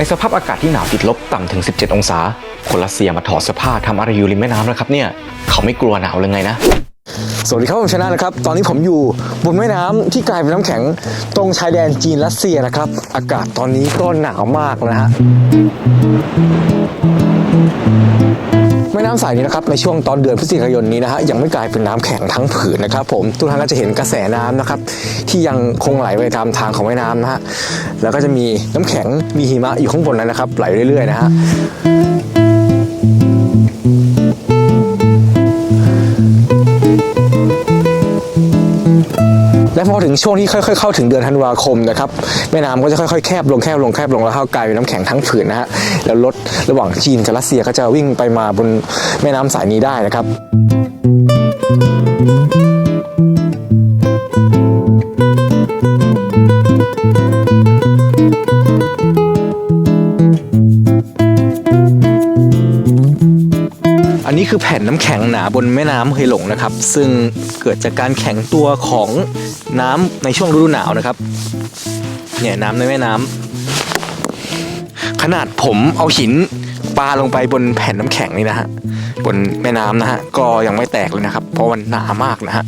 ในสภาพอากาศที่หนาวติดลบต่ำถึง 17 องศา คนรัสเซียมาถอดเสื้อผ้าทำอะไรอยู่ริมแม่น้ำนะครับเนี่ย เขาไม่กลัวหนาวเลยไงนะ สวัสดีครับผมชนะนะครับ ตอนนี้ผมอยู่บนแม่น้ำที่กลายเป็นน้ำแข็งตรงชายแดนจีนรัสเซียนะครับ อากาศตอนนี้ก็หนาวมากนะฮะ แม่น้ำสายนี้นะครับในช่วงตอนเดือนพฤศจิกายนนี้นะฮะยังไม่กลายเป็นน้ำแข็งทั้งผืนนะครับผมทุกท่านก็จะเห็นกระแสน้ำนะครับที่ยังคงไหลไปตามทางของแม่น้ำนะฮะแล้วก็จะมีน้ำแข็งมีหิมะอยู่ข้างบนนั้นนะครับไหลเรื่อยๆนะฮะ และพอถึงช่วงที่ค่อยๆเข้าถึงเดือนธันวาคมนะครับแม่น้ำก็จะค่อยๆแคบลงแคบลงแคบลงแล้วเข้ากลายเป็นน้ำแข็งทั้งผืนนะฮะแล้วรถระหว่างจีนกับรัสเซียก็จะวิ่งไปมาบนแม่น้ำสายนี้ได้นะครับ อันนี้คือแผ่นน้ำแข็งหนาบนแม่น้ำเฮหลงนะครับ ซึ่งเกิดจากการแข็งตัวของน้ำในช่วงฤดูหนาวนะครับ เนี่ยน้ำในแม่น้ำขนาดผมเอาหินปาลงไปบนแผ่นน้ำแข็งนี่นะฮะ บนแม่น้ำนะฮะ ก็ยังไม่แตกเลยนะครับ เพราะมันหนามากนะฮะ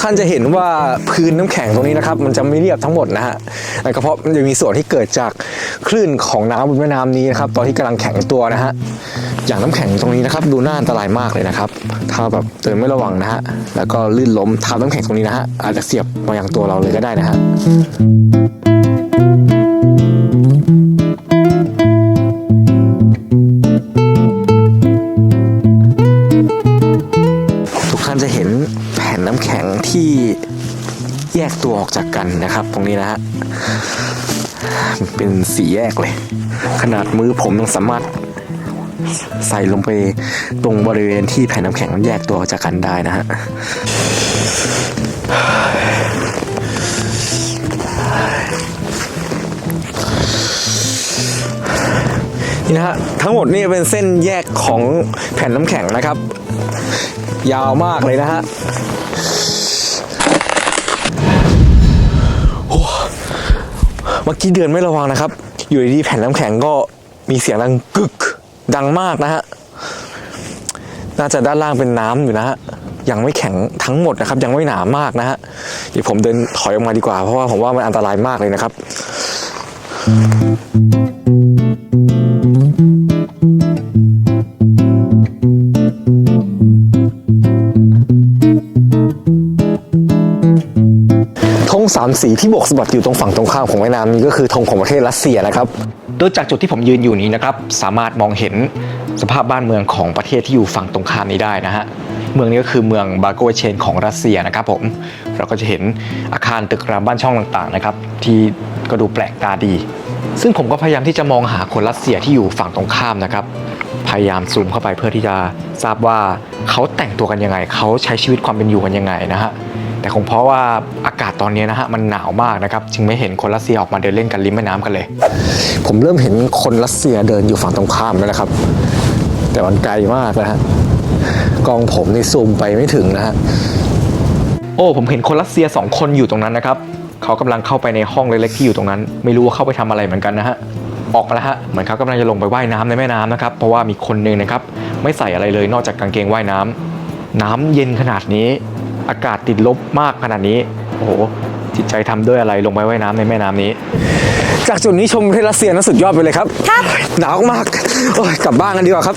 ท่านจะเห็นว่าพื้นน้ำแข็งตรงนี้นะครับ มันจะไม่เรียบทั้งหมดนะฮะนั่นก็เพราะมันจะมีส่วนที่เกิดจากคลื่นของน้ำบนแม่น้ำนี้นะครับ ตอนที่กำลังแข็งตัวนะฮะอย่างน้ำแข็งตรงนี้นะครับ ดูน่าอันตรายมากเลยนะครับ ถ้าแบบเตือนไม่ระวังนะฮะแล้วก็ลื่นล้มทับน้ำแข็งตรงนี้นะฮะอาจจะเสียบมาอย่างตัวเราเลยก็ได้นะฮะ จะเห็นแผ่นน้ำแข็งที่แยกตัวออกจากกันนะครับ ตรงนี้นะฮะเป็นสีแยกเลย ขนาดมือผมยังสามารถใส่ลงไปตรงบริเวณที่แผ่นน้ำแข็งมันแยกตัวออกจากกันได้นะฮะนี่นะฮะทั้งหมดนี่เป็นเส้นแยกของแผ่นน้ำแข็งนะครับ ยาวมากเลยนะฮะโอ้เมื่อกี้เดินไม่ระวังนะครับ อยู่ดีๆแผ่นน้ำแข็งก็มีเสียงดังกึก ดังมากนะฮะ น่าจะด้านล่างเป็นน้ำอยู่นะฮะ ยังไม่แข็งทั้งหมดนะครับ ยังไม่หนามากนะฮะ เดี๋ยวผมเดินถอยออกมาดีกว่า เพราะว่าผมว่ามันอันตรายมากเลยนะครับ ธงสามสีที่โบกสะบัดอยู่ตรงฝั่งตรงข้ามของแม่น้ำนี้ก็คือธงของประเทศรัสเซียนะครับ โดยจากจุดที่ผมยืนอยู่นี้นะครับ สามารถมองเห็นสภาพบ้านเมืองของประเทศที่อยู่ฝั่งตรงข้ามนี้ได้นะฮะเมืองนี้ก็คือเมืองบาโกเชนของรัสเซียนะครับผมเราก็จะเห็นอาคารตึกรามบ้านช่องต่างๆนะครับที่ก็ดูแปลกตาดี ซึ่งผมก็พยายามที่จะมองหาคนรัสเซียที่อยู่ฝั่งตรงข้ามนะครับ พยายามซูมเข้าไปเพื่อที่จะทราบว่าเขาแต่งตัวกันยังไง เขาใช้ชีวิตความเป็นอยู่กันยังไงนะฮะ แต่คงเพราะว่าอากาศตอนนี้นะฮะมันหนาวมากนะครับจึงไม่เห็นคนรัสเซียออกมาเดินเล่นกันริมแม่น้ำกันเลย ผมเริ่มเห็นคนรัสเซียเดินอยู่ฝั่งตรงข้ามแล้วนะครับ แต่มันไกลมากนะฮะกล้องผมนี่ซูมไปไม่ถึงนะฮะโอ้ผมเห็นคนรัสเซียสองคนอยู่ตรงนั้นนะครับเขากำลังเข้าไปในห้องเล็กๆที่อยู่ตรงนั้น ไม่รู้ว่าเข้าไปทำอะไรเหมือนกันนะฮะออกมาแล้วฮะเหมือนเขากำลังจะลงไปว่ายน้ำในแม่น้ำนะครับเพราะว่ามีคนหนึ่งนะครับไม่ใส่อะไรเลยนอกจากกางเกงว่ายน้ำน้ำเย็นขนาดนี้ อากาศติดลบมากขนาดนี้ โอ้โห จิตใจทำด้วยอะไรลงไปว่ายน้ำในแม่น้ำนี้ จากจุดนี้ชมประเทศรัสเซียนั้นสุดยอดไปเลยครับ หนาวมาก โอ้ย กลับบ้านกันดีกว่าครับ